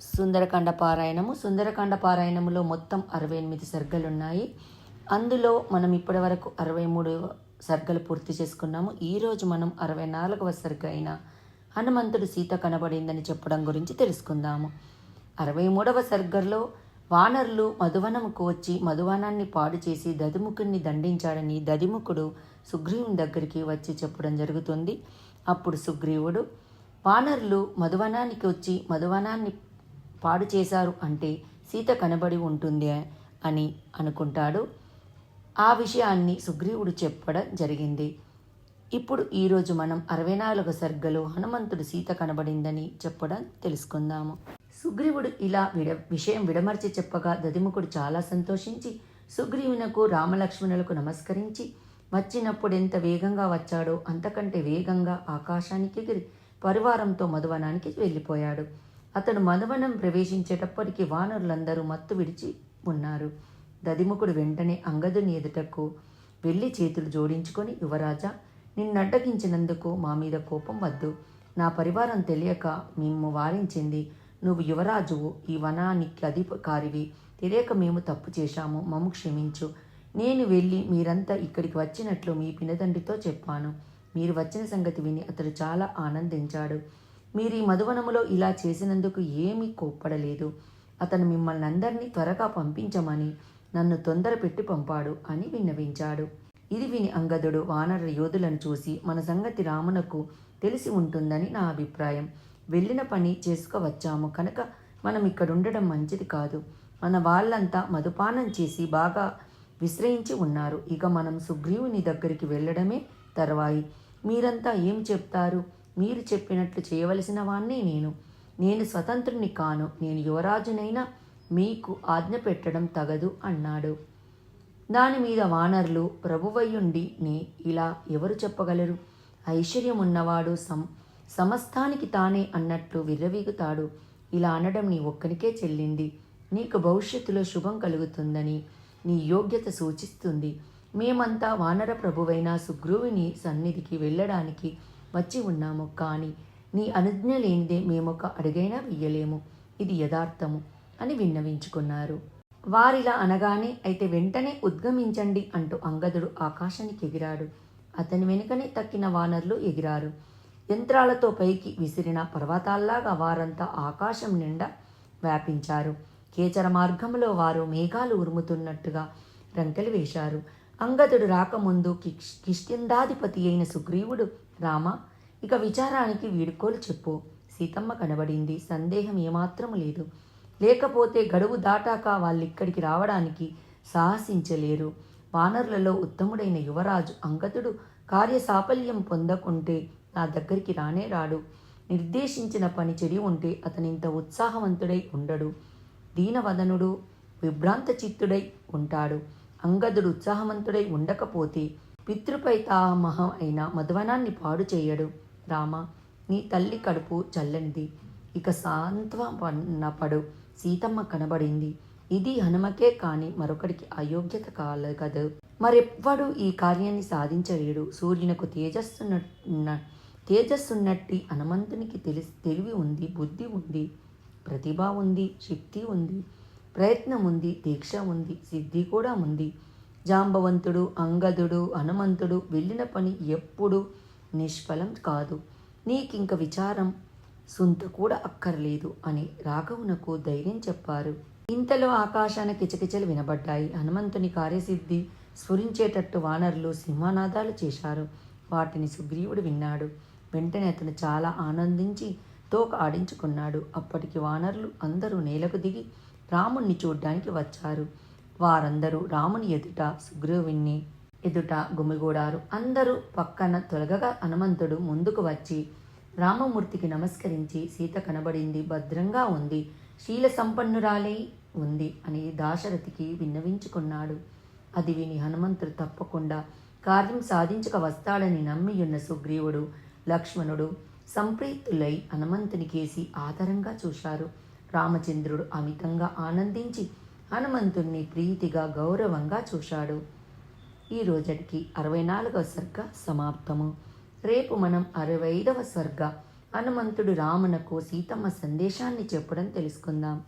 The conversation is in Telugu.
సుందరకాండ పారాయణము. సుందరకాండ పారాయణములో మొత్తం అరవై ఎనిమిది సర్గలు ఉన్నాయి అందులో మనం ఇప్పటి వరకు అరవై మూడు సర్గలు పూర్తి చేసుకున్నాము. ఈరోజు మనం అరవై నాలుగవ సర్గ అయిన హనుమంతుడు సీత కనబడిందని చెప్పడం గురించి తెలుసుకుందాము. అరవై మూడవ సర్గలో వానరులు మధువనముకు వచ్చి మధువనాన్ని పాడు చేసి దదిముఖుడిని దండించాడని దదిముఖుడు సుగ్రీవుని దగ్గరికి వచ్చి చెప్పడం జరుగుతుంది. అప్పుడు సుగ్రీవుడు వానరులు మధువనానికి వచ్చి మధువనాన్ని పాడు చేశారు అంటే సీత కనబడి ఉంటుంది అని అనుకుంటాడు. ఆ విషయాన్ని సుగ్రీవుడు చెప్పడం జరిగింది. ఇప్పుడు ఈరోజు మనం అరవై నాలుగు సర్గలో హనుమంతుడు సీత కనబడిందని చెప్పడం తెలుసుకుందాము. సుగ్రీవుడు ఇలా విడ విషయం విడమర్చి చెప్పగా దదిముఖుడు చాలా సంతోషించి సుగ్రీవునకు రామలక్ష్మణులకు నమస్కరించి వచ్చినప్పుడు ఎంత వేగంగా వచ్చాడో అంతకంటే వేగంగా ఆకాశానికి ఎగిరి పరివారంతో మధువనానికి వెళ్ళిపోయాడు. అతడు మధువనం ప్రవేశించేటప్పటికి వానరులందరూ మత్తు విడిచి ఉన్నారు. దదిముఖుడు వెంటనే అంగదుని ఎదుటకు వెళ్ళి చేతులు జోడించుకొని యువరాజా నిన్నడ్డగించినందుకు మా మీద కోపం వద్దు. నా పరివారం తెలియక మేము వారించింది. నువ్వు యువరాజువు ఈ వనానికి అధికారివి. తెలియక మేము తప్పు చేశాము. మమ్ము క్షమించు. నేను వెళ్ళి మీరంతా ఇక్కడికి వచ్చినట్లు మీ పినతండ్రితో చెప్పాను. మీరు వచ్చిన సంగతి విని అతడు చాలా ఆనందించాడు. మీరు ఈ మధువనములో ఇలా చేసినందుకు ఏమీ కోప్పడలేదు. అతను మిమ్మల్ని అందరినీ త్వరగా పంపించమని నన్ను తొందర పెట్టి పంపాడు అని విన్నవించాడు. ఇది విని అంగదుడు వానర యోధులను చూసి మన సంగతి రామునకు తెలిసి ఉంటుందని నా అభిప్రాయం. వెళ్ళిన పని చేసుకువచ్చాము కనుక మనం ఇక్కడ ఉండడం మంచిది కాదు. మన వాళ్ళంతా మధుపానం చేసి బాగా విశ్రయించి ఉన్నారు. ఇక మనం సుగ్రీవుని దగ్గరికి వెళ్ళడమే తర్వాయి. మీరంతా ఏం చెప్తారు? మీరు చెప్పినట్లు చేయవలసిన వాణ్ణి నేను. నేను స్వతంత్రుని కాను. నేను యువరాజునైనా మీకు ఆజ్ఞ పెట్టడం తగదు అన్నాడు. దాని మీద వానరులు ప్రభువయ్యుండి నీ ఇలా ఎవరు చెప్పగలరు? ఐశ్వర్యం ఉన్నవాడు సం సమస్తానికి తానే అన్నట్లు విర్రవీగుతాడు. ఇలా అనడం నీ ఒక్కనికే చెల్లింది. నీకు భవిష్యత్తులో శుభం కలుగుతుందని నీ యోగ్యత సూచిస్తుంది. మేమంతా వానర ప్రభువైన సుగ్రీవుని సన్నిధికి వెళ్ళడానికి వచ్చి ఉన్నాము కానీ నీ అనుజ్ఞ లేనిదే మేమొక అడుగైనా వెయ్యలేము. ఇది యథార్థము అని విన్నవించుకున్నారు. వారిలా అనగానే అయితే వెంటనే ఉద్గమించండి అంటూ అంగదుడు ఆకాశానికి ఎగిరాడు. అతని వెనుకనే తక్కిన వానరులు ఎగిరారు. యంత్రాలతో పైకి విసిరిన పర్వతాల్లాగా వారంతా ఆకాశం నిండా వ్యాపించారు. కేచర మార్గంలో వారు మేఘాలు ఉరుముతున్నట్టుగా రంకెలు వేశారు. అంగదుడు రాకముందు కిష్ కిష్కిందాధిపతి అయిన సుగ్రీవుడు రామ ఇక విచారానికి వీడుకోలు చెప్పు. సీతమ్మ కనబడింది. సందేహం ఏమాత్రము లేదు. లేకపోతే గడువు దాటాక వాళ్ళిక్కడికి రావడానికి సాహసించలేరు. వానరులలో ఉత్తముడైన యువరాజు అంగదుడు కార్యసాఫల్యం పొందకుంటే నా దగ్గరికి రానే రాడు. నిర్దేశించిన పని చెడి ఉంటే అతనింత ఉత్సాహవంతుడై ఉండడు. దీనవదనుడు విభ్రాంత చిత్తుడై ఉంటాడు. అంగదుడు ఉత్సాహవంతుడై ఉండకపోతే పితృపైతామహం అయిన మధువనాన్ని పాడు చేయడు. రామ నీ తల్లి కడుపు చల్లనిది. ఇక సాంత్వనపడు సీతమ్మ కనబడింది. ఇది హనుమకే కాని మరొకడికి అయోగ్యత కాలగదు మరెవ్వడు ఈ కార్యాన్ని సాధించలేడు. సూర్యునకు తేజస్సున్న తేజస్సున్నట్టి హనుమంతునికి తెలిసి తెలివి ఉంది బుద్ధి ఉంది ప్రతిభ ఉంది శక్తి ఉంది. ప్రయత్నం ఉంది దీక్ష ఉంది సిద్ధి కూడా ఉంది. జాంబవంతుడు అంగదుడు హనుమంతుడు వెళ్ళిన పని ఎప్పుడు నిష్ఫలం కాదు. నీకింక విచారం సుంత కూడా అక్కర్లేదు అని రాఘవునకు ధైర్యం చెప్పారు. ఇంతలో ఆకాశాన కిచకిచలు వినబడ్డాయి. హనుమంతుని కార్యసిద్ధి స్ఫురించేటట్టు వానరులు సింహనాదాలు చేశారు. వాటిని సుగ్రీవుడు విన్నాడు. వెంటనే అతను చాలా ఆనందించి తోక ఆడించుకున్నాడు. అప్పటికి వానరులు అందరూ నేలకు దిగి రాముణ్ణి చూడ్డానికి వచ్చారు. వారందరూ రాముని ఎదుట సుగ్రీవుణ్ణి ఎదుట గుమిగూడారు. అందరూ పక్కన తొలగగా హనుమంతుడు ముందుకు వచ్చి రామమూర్తికి నమస్కరించి సీత కనబడింది భద్రంగా ఉంది శీల సంపన్నురాలే ఉంది అని దాశరథికి విన్నవించుకున్నాడు. అది విని హనుమంతుడు తప్పకుండా కార్యం సాధించక వస్తాడని నమ్మియున్న సుగ్రీవుడు లక్ష్మణుడు సంప్రీతులై హనుమంతుని కేసి ఆదరంగా చూశారు. రామచంద్రుడు అమితంగా ఆనందించి హనుమంతుణ్ణి ప్రీతిగా గౌరవంగా చూశాడు. ఈ రోజటికి అరవై నాలుగవ సర్గ సమాప్తము. రేపు మనం అరవై ఐదవ స్వర్గ హనుమంతుడు రామునకు సీతమ్మ సందేశాన్ని చెప్పడం తెలుసుకుందాం.